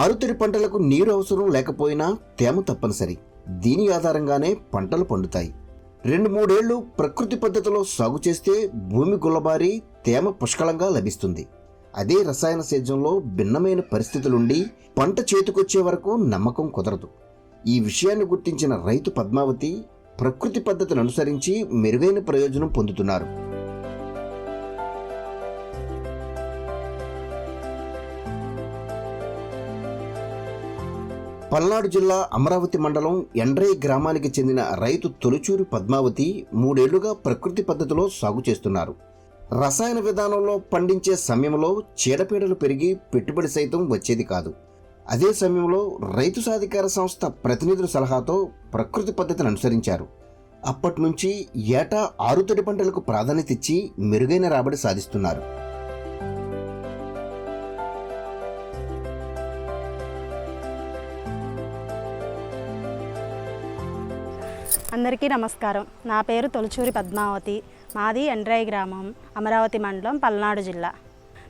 ఆరుతడి పంటలకు నీరు అవసరం లేకపోయినా తేమ తప్పనిసరి. దీని ఆధారంగానే పంటలు పండుతాయి. రెండు మూడేళ్ళు ప్రకృతి పద్ధతిలో సాగు చేస్తే భూమి గుల్లబారి తేమ పుష్కలంగా లభిస్తుంది. అదే రసాయన సేద్యంలో భిన్నమైన పరిస్థితులుండి పంట చేతికొచ్చే వరకు నమ్మకం కుదరదు. ఈ విషయాన్ని గుర్తించిన రైతు పద్మావతి ప్రకృతి పద్ధతిని అనుసరించి మెరుగైన ప్రయోజనం పొందుతున్నారు. పల్నాడు జిల్లా అమరావతి మండలం ఎండ్రై గ్రామానికి చెందిన రైతు తొలిచూరి పద్మావతి మూడేళ్ళుగా ప్రకృతి పద్ధతిలో సాగు చేస్తున్నారు. రసాయన విధానంలో పండించే సమయంలో చీడపీడలు పెరిగి పెట్టుబడి సైతం వచ్చేది కాదు. అదే సమయంలో రైతు సాధికార సంస్థ ప్రతినిధుల సలహాతో ప్రకృతి పద్ధతిని అనుసరించారు. అప్పటి నుంచి ఏటా ఆరుతడి పంటలకు ప్రాధాన్యత ఇచ్చి మెరుగైన రాబడి సాధిస్తున్నారు. అందరికీ నమస్కారం. నా పేరు తొలచూరి పద్మావతి. మాది ఎండ్రాయి గ్రామం అమరావతి మండలం పల్నాడు జిల్లా.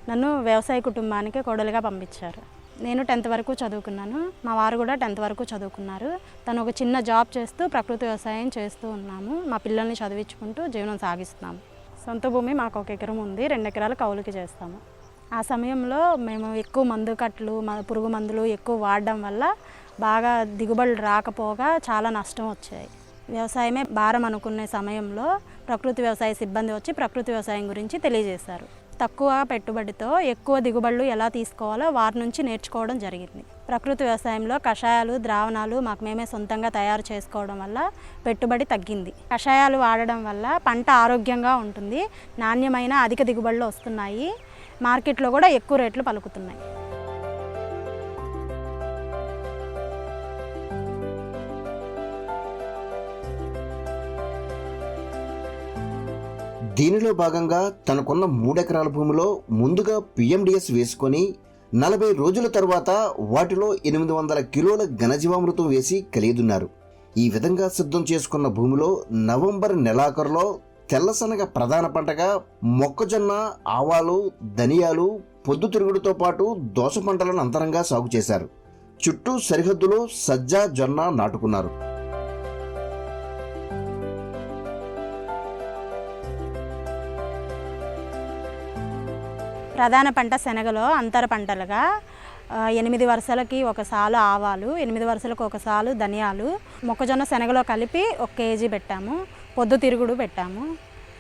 నన్ను వ్యవసాయ కుటుంబానికి కోడలుగా పంపించారు. నేను టెన్త్ వరకు చదువుకున్నాను. మా వారు కూడా టెన్త్ వరకు చదువుకున్నారు. తను ఒక చిన్న జాబ్ చేస్తూ ప్రకృతి వ్యవసాయం చేస్తూ ఉన్నాము. మా పిల్లల్ని చదివించుకుంటూ జీవనం సాగిస్తున్నాము. సొంత భూమి మాకు ఒక ఎకరం ఉంది. రెండు ఎకరాలు కౌలుకి చేస్తాము. ఆ సమయంలో మేము ఎక్కువ మందు కట్లు పురుగు మందులు ఎక్కువ వాడడం వల్ల బాగా దిగుబడులు రాకపోగా చాలా నష్టం వచ్చాయి. వ్యవసాయమే భారం అనుకునే సమయంలో ప్రకృతి వ్యవసాయ సిబ్బంది వచ్చి ప్రకృతి వ్యవసాయం గురించి తెలియజేశారు. తక్కువ పెట్టుబడితో ఎక్కువ దిగుబడులు ఎలా తీసుకోవాలో వారి నుంచి నేర్చుకోవడం జరిగింది. ప్రకృతి వ్యవసాయంలో కషాయాలు ద్రావణాలు మాకు మేమే సొంతంగా తయారు చేసుకోవడం వల్ల పెట్టుబడి తగ్గింది. కషాయాలు వాడడం వల్ల పంట ఆరోగ్యంగా ఉంటుంది నాణ్యమైన అధిక దిగుబడులు వస్తున్నాయి మార్కెట్లో కూడా ఎక్కువ రేట్లు పలుకుతున్నాయి. దీనిలో భాగంగా తనకున్న మూడెకరాల భూమిలో ముందుగా పిఎండిఎస్ వేసుకొని నలభై రోజుల తర్వాత వాటిలో ఎనిమిది వందల కిలోల ఘనజీవామృతం వేసి కలియదున్నారు. ఈ విధంగా సిద్ధం చేసుకున్న భూమిలో నవంబర్ నెలాఖరులో తెల్లసనగ ప్రధాన పంటగా మొక్కజొన్న ఆవాలు ధనియాలు పొద్దుతిరుగుడుతో పాటు దోస పంటలను అంతరంగా సాగు చేశారు. చుట్టూ సరిహద్దులో సజ్జ జొన్న నాటుకున్నారు. ప్రధాన పంట శనగలో అంతర పంటలుగా ఎనిమిది వరుసలకి ఒక సాలు ఆవాలు ఎనిమిది వరుసలకు ఒక సాలు ధనియాలు మొక్కజొన్న శనగలో కలిపి ఒక కేజీ పెట్టాము పొద్దు తిరుగుడు పెట్టాము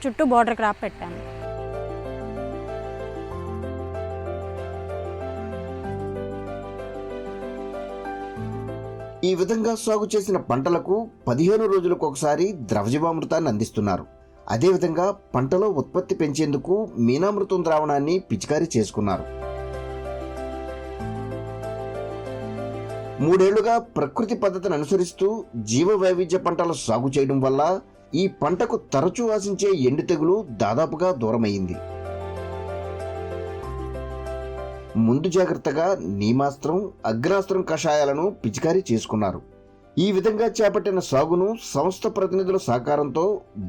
చుట్టూ బోర్డర్ క్రాప్ పెట్టాము. ఈ విధంగా సాగు చేసిన పంటలకు పదిహేను రోజులకు ఒకసారి ద్రవజీవామృతాన్ని అందిస్తున్నారు. అదేవిధంగా పంటలో ఉత్పత్తి పెంచేందుకు మీనామృతం ద్రావణాన్ని పిచికారీ చేసుకున్నారు. మూడేళ్ళుగా ప్రకృతి పద్ధతిని అనుసరిస్తూ జీవ వైవిధ్య పంటల సాగు చేయడం వల్ల ఈ పంటకు తరచూ ఆశించే ఎండు తెగులు దాదాపుగా దూరమైంది ముందు జాగ్రత్తగా నీమాస్త్రం అగ్రాస్త్రం కషాయాలను పిచికారీ చేసుకున్నారు. ఈ విధంగా చేపట్టిన సాగును సంస్థ ప్రతినిధుల సహకారంతో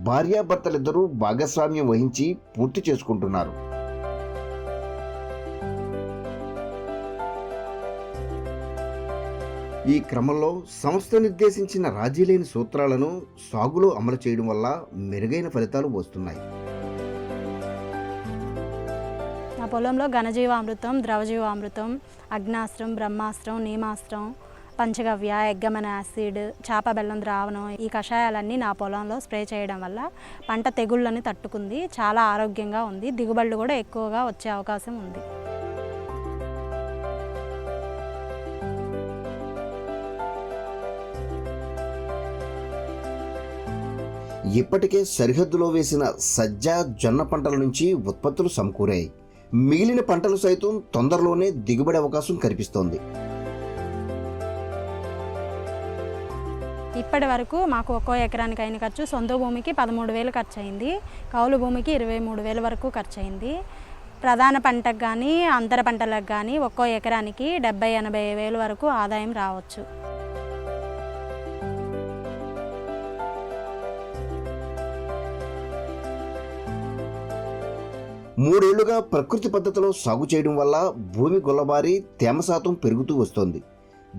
భార్యాభర్తలిద్దరూ భాగస్వామ్యం వహించి పూర్తి చేసుకుంటున్నారు. ఈ క్రమంలో సంస్థ నిర్దేశించిన రాజీ లేని సూత్రాలను సాగులో అమలు చేయడం వల్ల మెరుగైన ఫలితాలు వస్తున్నాయి. నా పొలంలో ఘనజీవామృతం ద్రవజీవామృతం అగ్నాస్త్రం బ్రహ్మాస్త్రం నీమాస్త్రం పంచగవ్య ఎగ్గమన యాసిడ్ చేప బెల్లం ద్రావణం ఈ కషాయాలన్నీ నా పొలంలో స్ప్రే చేయడం వల్ల పంట తెగుళ్ళని తట్టుకుంది. చాలా ఆరోగ్యంగా ఉంది. దిగుబడులు కూడా ఎక్కువగా వచ్చే అవకాశం ఉంది. ఇప్పటికే సరిహద్దులో వేసిన సజ్జ జొన్న పంటల నుంచి ఉత్పత్తులు సమకూరాయి. మిగిలిన పంటలు సైతం తొందరలోనే దిగుబడి అవకాశం కనిపిస్తోంది. ఇప్పటి వరకు మాకు ఒక్కో ఎకరానికి అయిన ఖర్చు సొంత భూమికి పదమూడు వేలు ఖర్చు అయింది కౌలు భూమికి ఇరవై మూడు వేల వరకు ఖర్చు అయింది ప్రధాన పంటకు కానీ అంతర పంటలకు కానీ ఒక్కో ఎకరానికి డెబ్బై ఎనభై వేలు వరకు ఆదాయం రావచ్చు. మూడేళ్ళుగా ప్రకృతి పద్ధతిలో సాగు చేయడం వల్ల భూమి గుల్లబారి తేమ శాతం పెరుగుతూ వస్తోంది.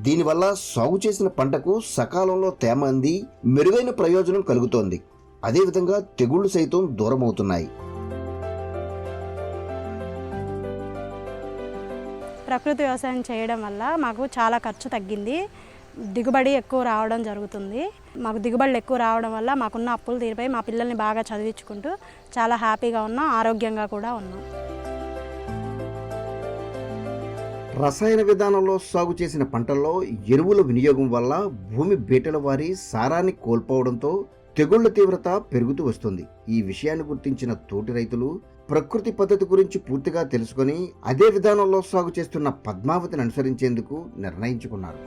దీనివల్ల సాగు చేసిన పంటకు సకాలంలో తేమ అంది మెరుగైన ప్రయోజనం కలుగుతోంది. అదేవిధంగా తెగుళ్ళు సైతం దూరమవుతున్నాయి. ప్రకృతి వ్యవసాయం చేయడం వల్ల మాకు చాలా ఖర్చు తగ్గింది. దిగుబడి ఎక్కువ రావడం జరుగుతుంది. మాకు దిగుబడులు ఎక్కువ రావడం వల్ల మాకున్న అప్పులు తీరిపోయి మా పిల్లల్ని బాగా చదివించుకుంటూ చాలా హ్యాపీగా ఉన్నాం ఆరోగ్యంగా కూడా ఉన్నాం. రసాయన విధానంలో సాగు చేసిన పంటల్లో ఎరువుల వినియోగం వల్ల భూమి బీటల వారి సారాన్ని కోల్పోవడంతో తెగుళ్ళ తీవ్రత పెరుగుతూ వస్తుంది. ఈ విషయాన్ని గుర్తించిన తోటి రైతులు ప్రకృతి పద్ధతి గురించి పూర్తిగా తెలుసుకొని అదే విధానంలో సాగు చేస్తున్న పద్మావతిని అనుసరించేందుకు నిర్ణయించుకున్నారు.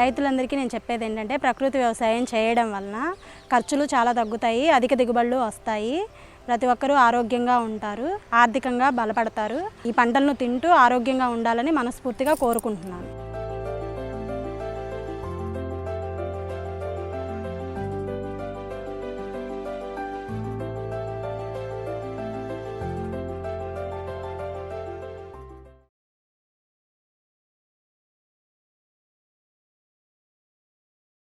రైతులందరికీ నేను చెప్పేది ఏంటంటే ప్రకృతి వ్యవసాయం చేయడం వలన ఖర్చులు చాలా తగ్గుతాయి అధిక దిగుబడులు వస్తాయి. ప్రతి ఒక్కరూ ఆరోగ్యంగా ఉంటారు ఆర్థికంగా బలపడతారు. ఈ పంటలను తింటూ ఆరోగ్యంగా ఉండాలని మనస్ఫూర్తిగా కోరుకుంటున్నాను.